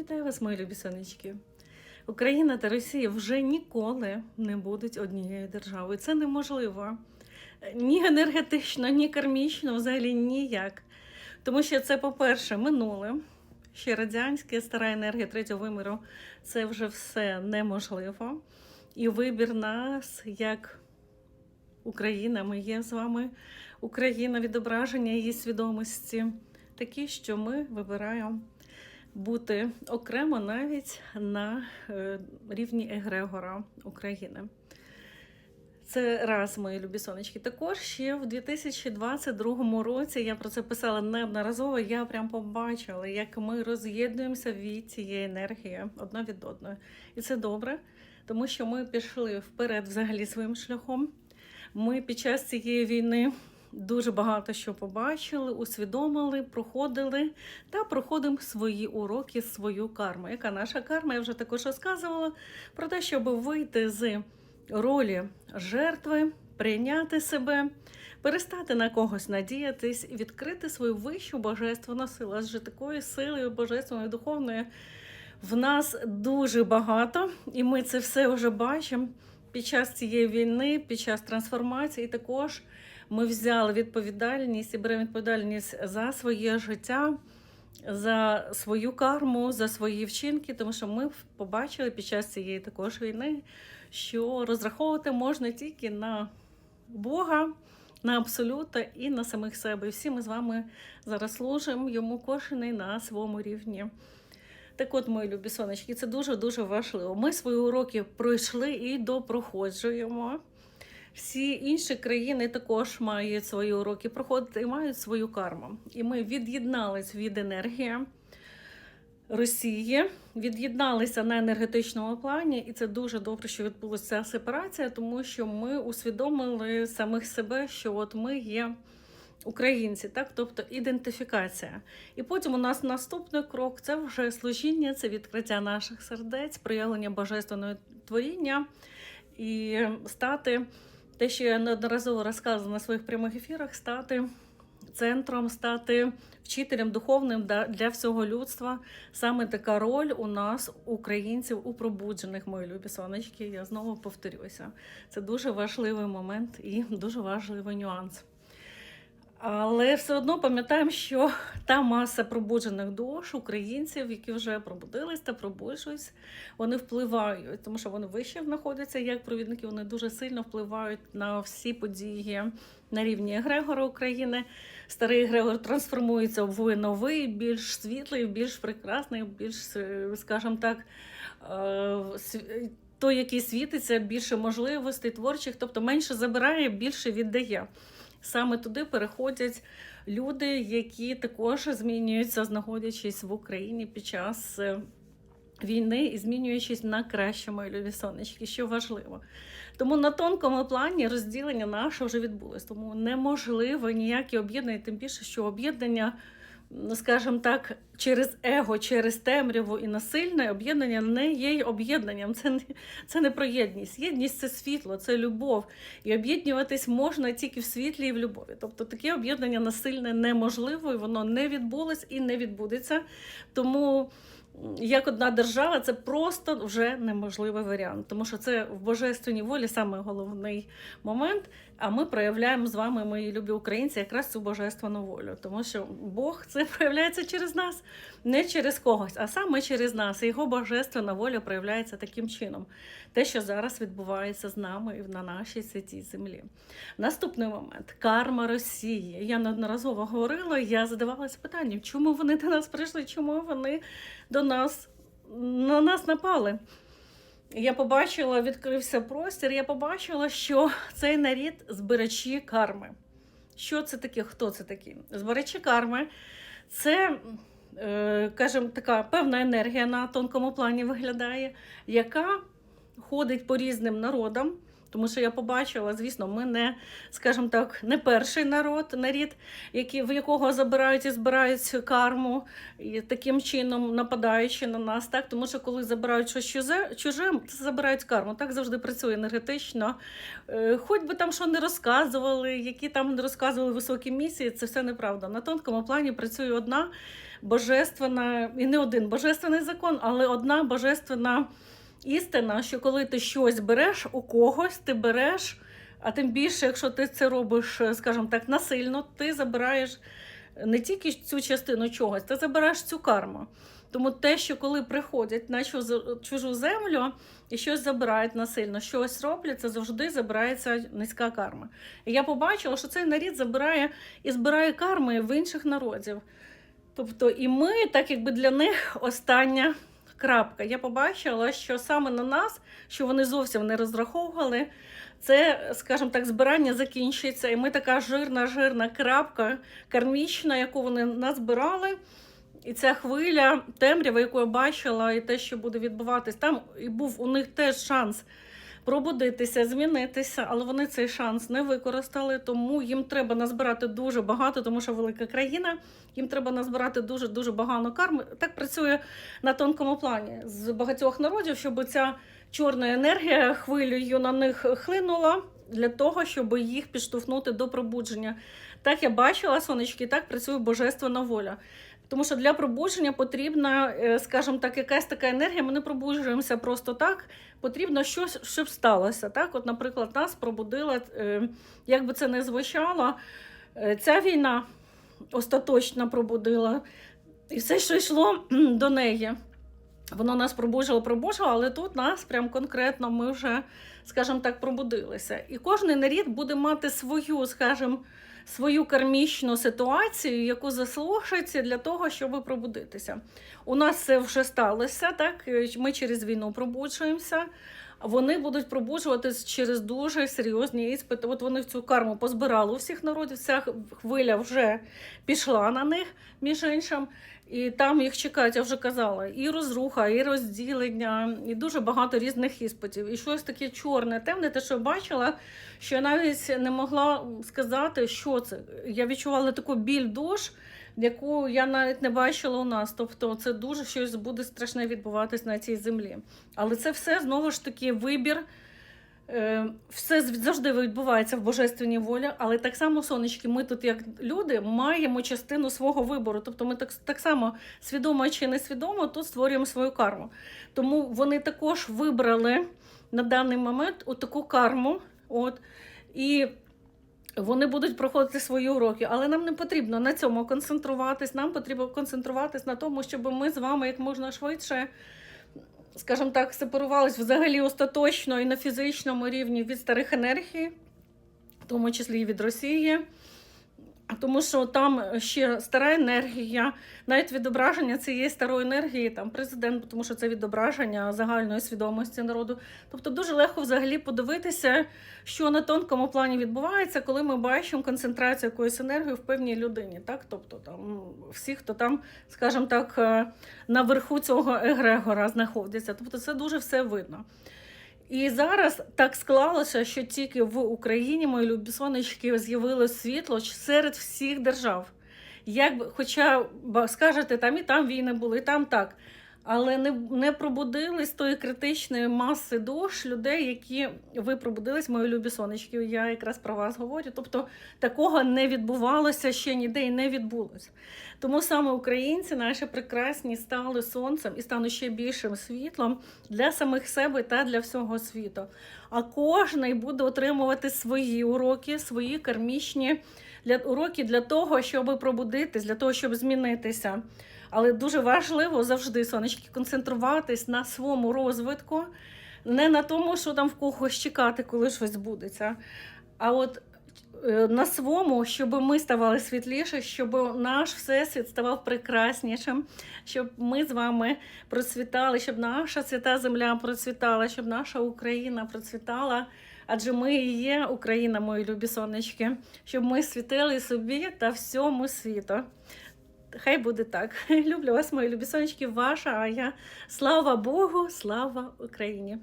Вітаю вас, мої любі сонечки. Україна та Росія вже ніколи не будуть однією державою. Це неможливо. Ні енергетично, ні кармічно, взагалі ніяк. Тому що це, по-перше, минуле. Ще радянське, стара енергія третього виміру це вже все неможливо. І вибір нас як Україна, ми є з вами Україна, відображення її свідомості, такі, що ми вибираємо бути окремо навіть на е, рівні Егрегора України. Це раз, мої любі сонечки. Також ще в 2022 році я про це писала неодноразово. Я прям побачила, як ми роз'єднуємося від цієї енергії одна від одної. І це добре, тому що ми пішли вперед взагалі своїм шляхом. Ми під час цієї війни дуже багато що побачили, усвідомили, проходили та проходимо свої уроки, свою карму. Яка наша карма? Я вже також розказувала про те, щоб вийти з ролі жертви, прийняти себе, перестати на когось надіятись відкрити свою вищу божественну силу. Адже такої сили божественної духовної в нас дуже багато, і ми це все вже бачимо під час цієї війни, під час трансформації. Також ми взяли відповідальність і беремо відповідальність за своє життя. За свою карму, за свої вчинки, тому що ми побачили під час цієї також війни, що розраховувати можна тільки на Бога, на абсолюта і на самих себе. І всі ми з вами зараз служимо йому кожен на своєму рівні. Так от, мої любі сонечки, це дуже-дуже важливо. Ми свої уроки пройшли і допроходжуємо. Всі інші країни також мають свої уроки проходити і мають свою карму. І ми від'єднались від енергії Росії, від'єдналися на енергетичному плані, і це дуже добре, що відбулася сепарація, тому що ми усвідомили самих себе, що от ми є українці, так, тобто ідентифікація. І потім у нас наступний крок це вже служіння, це відкриття наших сердець, проявлення божественного творіння і стати те, що я неодноразово розказувала на своїх прямих ефірах, стати центром, стати вчителем духовним для всього людства. Саме така роль у нас, українців, у пробуджених, мої любі сонечки. Я знову повторюся. Це дуже важливий момент і дуже важливий нюанс. Але все одно пам'ятаємо, що та маса пробуджених душ українців, які вже пробудились та пробуджуються, вони впливають, тому що вони вище знаходяться як провідники, вони дуже сильно впливають на всі події на рівні Егрегора України. Старий Егрегор трансформується в новий, більш світлий, більш прекрасний, більш, е, скажімо так, е, той, який світиться, більше можливостей творчих, тобто менше забирає, більше віддає. Саме туди переходять люди, які також змінюються, знаходячись в Україні під час е, війни і змінюючись на краще, мої любі сонечки, що важливо. Тому на тонкому плані розділення наше вже відбулось. Тому неможливо ніякі об'єднання, тим більше, що об'єднання, ну, скажімо так, через его, через темряву і насильне об'єднання не є об'єднанням. Це не, це не про єдність. Єдність це світло, це любов. І об'єднуватись можна тільки в світлі і в любові. Тобто таке об'єднання насильне неможливо, і воно не відбулось і не відбудеться. Тому як одна держава, це просто вже неможливий варіант, тому що це в божественній волі саме головний момент. А ми проявляємо з вами, мої любі українці, якраз цю божественну волю, тому що Бог це проявляється через нас, не через когось, а саме через нас. І його божественна воля проявляється таким чином. Те, що зараз відбувається з нами і на нашій святій землі. Наступний момент карма Росії. Я неодноразово говорила, я задавалася питанням, чому вони до нас прийшли, чому вони до нас на нас напали. Я побачила, відкрився простір, я побачила, що цей нарід збирачі карми. Що це таке? Хто це такі? Збирачі карми це, е, кажемо, така певна енергія на тонкому плані виглядає, яка ходить по різним народам. Тому що я побачила, звісно, ми не, скажімо так, не перший народ, нарід, які, в якого забирають і збирають карму, і таким чином нападаючи на нас. Так? Тому що коли забирають щось чуже, це забирають карму. Так завжди працює енергетично. Е, Хоч би там що не розказували, які там не розказували високі місії, це все неправда. На тонкому плані працює одна божественна, і не один божественний закон, але одна божественна істина, що коли ти щось береш у когось, ти береш, а тим більше, якщо ти це робиш, скажімо так, насильно, ти забираєш не тільки цю частину чогось, ти забираєш цю карму. Тому те, що коли приходять на чужу- чужу землю і щось забирають насильно, щось роблять, це завжди забирається низька карма. І я побачила, що цей нарід забирає і збирає карми в інших народів. Тобто, і ми, так якби для них остання крапка. Я побачила, що саме на нас, що вони зовсім не розраховували, це, скажімо так, збирання закінчується. І ми така жирна, жирна крапка кармічна, яку вони назбирали. І ця хвиля темрява, яку я бачила, і те, що буде відбуватись, там і був у них теж шанс пробудитися, змінитися, але вони цей шанс не використали, тому їм треба назбирати дуже багато, тому що велика країна, їм треба назбирати дуже дуже багато карми. Так працює на тонкому плані з багатьох народів, щоб ця чорна енергія хвилею на них хлинула для того, щоб їх підштовхнути до пробудження. Так я бачила, сонечки, так працює божественна воля. Тому що для пробудження потрібна, е, скажімо так, якась така енергія. Ми не пробуджуємося просто так. Потрібно щось, щоб сталося. Так, от, наприклад, нас пробудила, е, як би це не звучало, е, ця війна остаточно пробудила. І все, що йшло до неї. Воно нас пробужило, пробужило, але тут нас прям конкретно ми вже, скажімо так, пробудилися. І кожен нарід буде мати свою, скажімо, свою кармічну ситуацію, яку заслухається для того, щоб пробудитися. У нас це вже сталося, так? Ми через війну пробуджуємося. Вони будуть пробуджуватись через дуже серйозні іспити. От вони цю карму позбирали у всіх народів. Ця хвиля вже пішла на них, між іншим. І там їх чекають, я вже казала, і розруха, і розділення, і дуже багато різних іспитів. І щось таке чорне, темне, те, що бачила, що я навіть не могла сказати, що це. Я відчувала таку біль душ, яку я навіть не бачила у нас. Тобто, це дуже щось буде страшне відбуватись на цій землі. Але це все знову ж таки вибір. Е, Все завжди відбувається в божественній волі, але так само, сонечки, ми тут, як люди, маємо частину свого вибору. Тобто ми так, так само свідомо чи несвідомо тут створюємо свою карму. Тому вони також вибрали на даний момент таку карму. От, і вони будуть проходити свої уроки, але нам не потрібно на цьому концентруватись. Нам потрібно концентруватись на тому, щоб ми з вами як можна швидше, скажімо так, сепарувались взагалі остаточно і на фізичному рівні від старих енергій, в тому числі і від Росії. Тому що там ще стара енергія, навіть відображення цієї старої енергії, там президент, тому що це відображення загальної свідомості народу. Тобто дуже легко взагалі подивитися, що на тонкому плані відбувається, коли ми бачимо концентрацію якоїсь енергії в певній людині. Так? Тобто там всі, хто там, скажімо так, е, наверху цього егрегора знаходяться. Тобто це дуже все видно. І зараз так склалося, що тільки в Україні, мої любі сонечки, з'явили світло серед всіх держав. Як хоча скажете, там і там війни були, і там так. Але не, не пробудились тої критичної маси душ людей, які ви пробудились, мої любі сонечки. Я якраз про вас говорю. Тобто такого не відбувалося ще ніде і не відбулося. Тому саме українці, наші прекрасні, стали сонцем і стануть ще більшим світлом для самих себе та для всього світу. А кожний буде отримувати свої уроки, свої кармічні для, уроки для того, щоб пробудитись, для того, щоб змінитися. Але дуже важливо завжди, сонечки, концентруватись на своєму розвитку, не на тому, що там в когось чекати, коли щось збудеться. А от е, на своєму, щоб ми ставали світліше, щоб наш всесвіт ставав прекраснішим, щоб ми з вами процвітали, щоб наша свята земля процвітала, щоб наша Україна процвітала. Адже ми і є Україна, мої любі сонечки, щоб ми світили собі та всьому світу. Хай буде так. Люблю вас, мої любі сонечки, ваша Аня. Слава Богу, слава Україні!